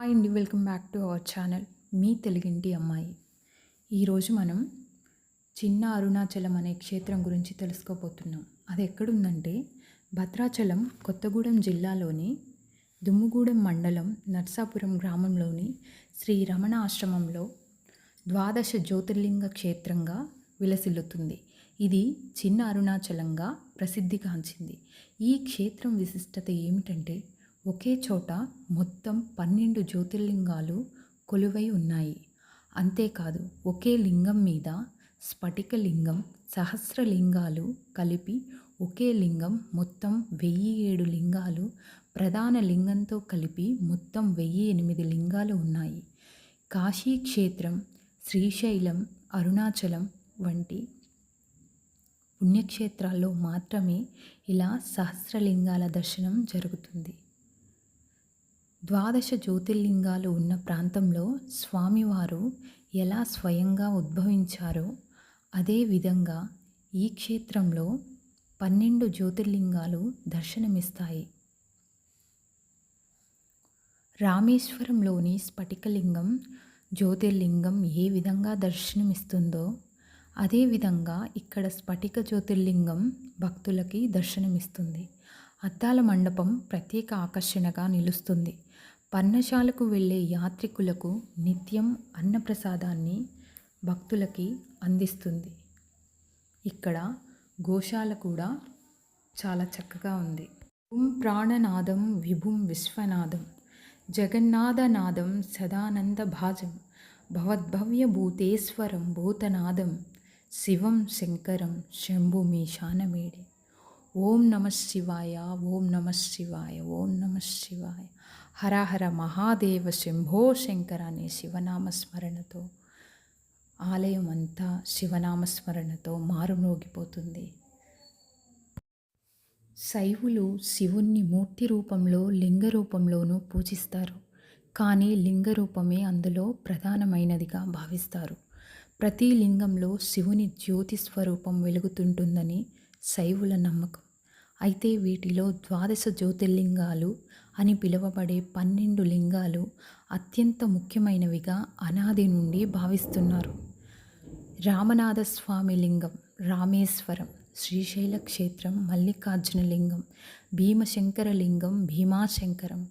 Hi అండి welcome back to our channel. మీ తెలుగింటి అమ్మాయి. ఈరోజు మనం చిన్న అరుణాచలం అనే క్షేత్రం గురించి తెలుసుకోబోతున్నాం. అది ఎక్కడుందంటే భద్రాచలం కొత్తగూడెం జిల్లాలోని దుమ్ముగూడెం మండలం నర్సాపురం గ్రామంలోని శ్రీ రమణ ఆశ్రమంలో ద్వాదశ జ్యోతిర్లింగ క్షేత్రంగా విలసిల్లుతుంది. ఇది చిన్న అరుణాచలంగా ప్రసిద్ధిగాంచింది ఈ క్షేత్రం విశిష్టత ఏమిటంటే ఒకే చోట మొత్తం పన్నెండు జ్యోతిర్లింగాలు కొలువై ఉన్నాయి. అంతేకాదు ఒకే లింగం మీద స్ఫటిక లింగం సహస్రలింగాలు కలిపి ఒకే లింగం మొత్తం వెయ్యి ఏడు లింగాలు ప్రధాన లింగంతో కలిపి మొత్తం వెయ్యి ఎనిమిది లింగాలు ఉన్నాయి. కాశీ క్షేత్రం శ్రీశైలం అరుణాచలం వంటి పుణ్యక్షేత్రాల్లో మాత్రమే ఇలా సహస్రలింగాల దర్శనం జరుగుతుంది. ద్వాదశ జ్యోతిర్లింగాలు ఉన్న ప్రాంతంలో స్వామివారు ఎలా స్వయంగా ఉద్భవించారో అదేవిధంగా ఈ క్షేత్రంలో పన్నెండు జ్యోతిర్లింగాలు దర్శనమిస్తాయి. రామేశ్వరంలోని స్ఫటికలింగం జ్యోతిర్లింగం ఏ విధంగా దర్శనమిస్తుందో అదేవిధంగా ఇక్కడ స్ఫటిక జ్యోతిర్లింగం భక్తులకి దర్శనమిస్తుంది. అద్దాల మండపం ప్రత్యేక ఆకర్షణగా నిలుస్తుంది. పర్ణశాలకు వెళ్ళే యాత్రికులకు నిత్యం అన్నప్రసాదాన్ని భక్తులకి అందిస్తుంది. ఇక్కడ గోశాల కూడా చాలా చక్కగా ఉంది. భుం ప్రాణనాదం విభుం విశ్వనాదం. జగన్నాథనాదం సదానంద భాజం భవద్భవ్య భూతేశ్వరం భూతనాదం. శివం శంకరం శంభుమీశానమేడి. ఓం నమ శివాయ ఓం నమ శివాయ ఓం నమ శివాయ. హర హర మహాదేవ శంభో శంకర అనే శివనామస్మరణతో ఆలయం అంతా శివనామస్మరణతో మారుమోగిపోతుంది శైవులు శివుణ్ణి మూర్తి రూపంలో లింగ రూపంలోనూ పూజిస్తారు. కానీ లింగ రూపమే అందులో ప్రధానమైనదిగా భావిస్తారు. ప్రతి లింగంలో శివుని జ్యోతి స్వరూపం వెలుగుతుంటుందని శైవుల నమ్మకం. అయితే వీటిలో ద్వాదశ జ్యోతిర్లింగాలు అని పిలువబడే పన్నెండు లింగాలు అత్యంత ముఖ్యమైనవిగా అనాది నుండి భావిస్తున్నారు. రామనాథస్వామి లింగం రామేశ్వరం శ్రీశైల క్షేత్రం మల్లికార్జున లింగం భీమశంకర లింగం భీమాశంకరం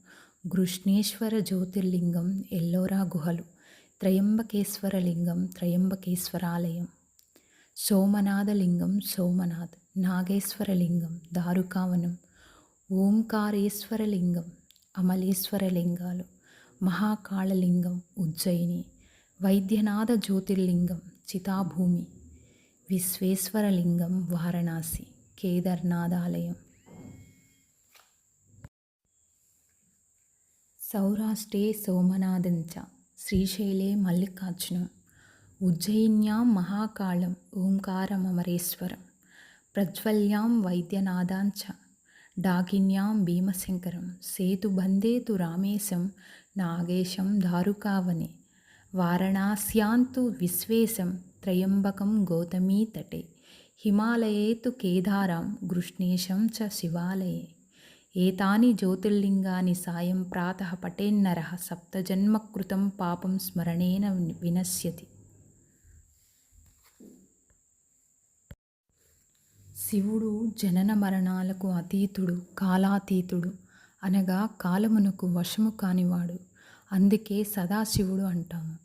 కృష్ణేశ్వర జ్యోతిర్లింగం ఎల్లోరా గుహలు త్రయంబకేశ్వర లింగం త్రయంబకేశ్వరాలయం సోమనాథలింగం సోమనాథ్. నాగేశ్వరలింగం దారుకావనం ఓంకారేశ్వరలింగం అమలేశ్వరలింగాలు మహాకాళలింగం ఉజ్జయిని వైద్యనాథ జ్యోతిర్లింగం చితాభూమి విశ్వేశ్వరలింగం వారణాసి కేదార్నాథాలయం. సౌరాష్ట్రే సోమనాథంచ శ్రీశైలే మల్లికార్జునం ఉజ్జయిన్యాం మహాకాళం ఓంకారమరేశ్వరం ప్రజ్వల్యాం వైద్యనాథాంచ డాకిన్యాం భీమశంకరం సేతుబందేతు రామేశం నాగేశం దారుకావనే వారణాస్యాంతు విశ్వేశం త్రయంబకం గౌతమీతటే హిమాలయే తు కేదారాం గృష్ణేశం చ శివాలయే ఏతాని జ్యోతిర్లింగాని సాయం ప్రాతః పటేన్నర సప్తజన్మకృతం పాపం స్మరణేన వినశ్యతి శివుడు జనన మరణాలకు అతీతుడు కాలాతీతుడు అనగా కాలమునకు వశము కానివాడు. అందుకే సదాశివుడు అంటాము.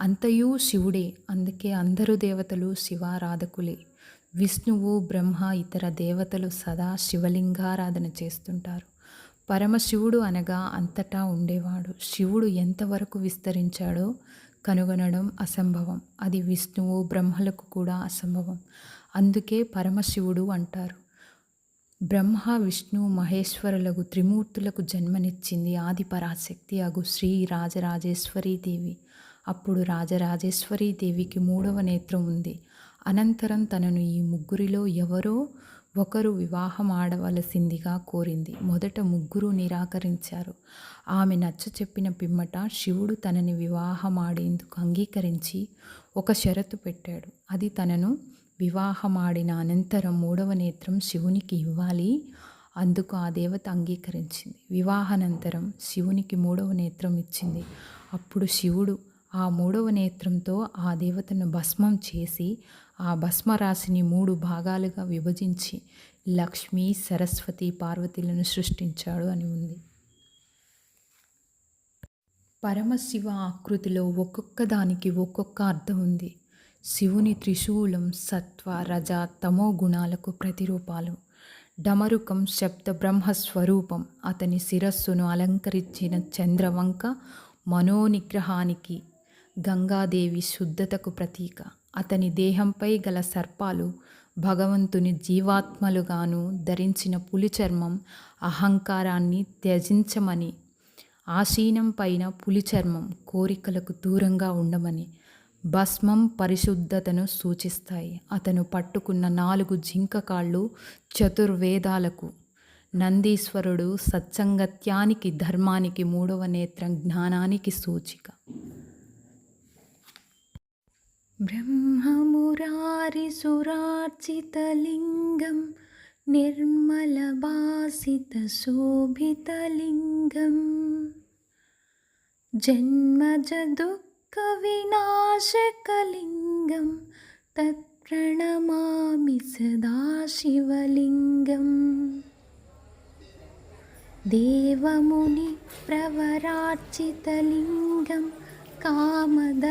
అంతయు శివుడే అందుకే అందరు దేవతలు శివారాధకులే. విష్ణువు బ్రహ్మ ఇతర దేవతలు సదా శివలింగారాధన చేస్తుంటారు. పరమశివుడు అనగా అంతటా ఉండేవాడు. శివుడు ఎంతవరకు విస్తరించాడో కనుగొనడం అసంభవం. అది విష్ణువు బ్రహ్మలకు కూడా అసంభవం. అందుకే పరమశివుడు అంటారు. బ్రహ్మ విష్ణు మహేశ్వరులకు త్రిమూర్తులకు జన్మనిచ్చింది ఆది పరాశక్తి అగు శ్రీ రాజరాజేశ్వరీదేవి అప్పుడు రాజరాజేశ్వరీదేవికి మూడవ నేత్రం ఉంది. అనంతరం తనను ఈ ముగ్గురిలో ఎవరో ఒకరు వివాహం ఆడవలసిందిగా కోరింది. మొదట ముగ్గురు నిరాకరించారు. ఆమె నచ్చ చెప్పిన పిమ్మట శివుడు తనని వివాహమాడేందుకు అంగీకరించి ఒక షరతు పెట్టాడు. అది తనను వివాహమాడిన అనంతరం మూడవ నేత్రం శివునికి ఇవ్వాలి. అందుకు ఆ దేవత అంగీకరించింది. వివాహానంతరం శివునికి మూడవ నేత్రం ఇచ్చింది. అప్పుడు శివుడు ఆ మూడవ నేత్రంతో ఆ దేవతను భస్మం చేసి ఆ భస్మరాశిని మూడు భాగాలుగా విభజించి లక్ష్మి సరస్వతి పార్వతీలను సృష్టించాడు అని ఉంది. పరమశివ ఆకృతిలో ఒక్కొక్క దానికి ఒక్కొక్క అర్థం ఉంది. శివుని త్రిశూలం సత్వ రజ తమో గుణాలకు ప్రతిరూపాలు. డమరుకం శబ్ద బ్రహ్మస్వరూపం అతని శిరస్సును అలంకరించిన చంద్రవంక మనోనిగ్రహానికి గంగాదేవి శుద్ధతకు ప్రతీక. అతని దేహంపై గల సర్పాలు భగవంతుని జీవాత్మలుగాను ధరించిన పులి చర్మం అహంకారాన్ని త్యజించమని ఆసీనం పైన పులి చర్మం కోరికలకు దూరంగా ఉండమని భస్మం పరిశుద్ధతను సూచిస్తాయి. అతను పట్టుకున్న నాలుగు జింక కాళ్ళు చతుర్వేదాలకు. నందీశ్వరుడు సత్సంగత్యానికి ధర్మానికి మూడవ నేత్రం జ్ఞానానికి సూచిక. బ్రహ్మమురారిసురార్చితలింగం నిర్మలభాసితశోభితలింగం. कविनाशकलिङ्गं तत्प्रणमामि सदाशिवलिङ्गम् देवमुनिप्रवरार्चितलिङ्गं कामदहनकरुणा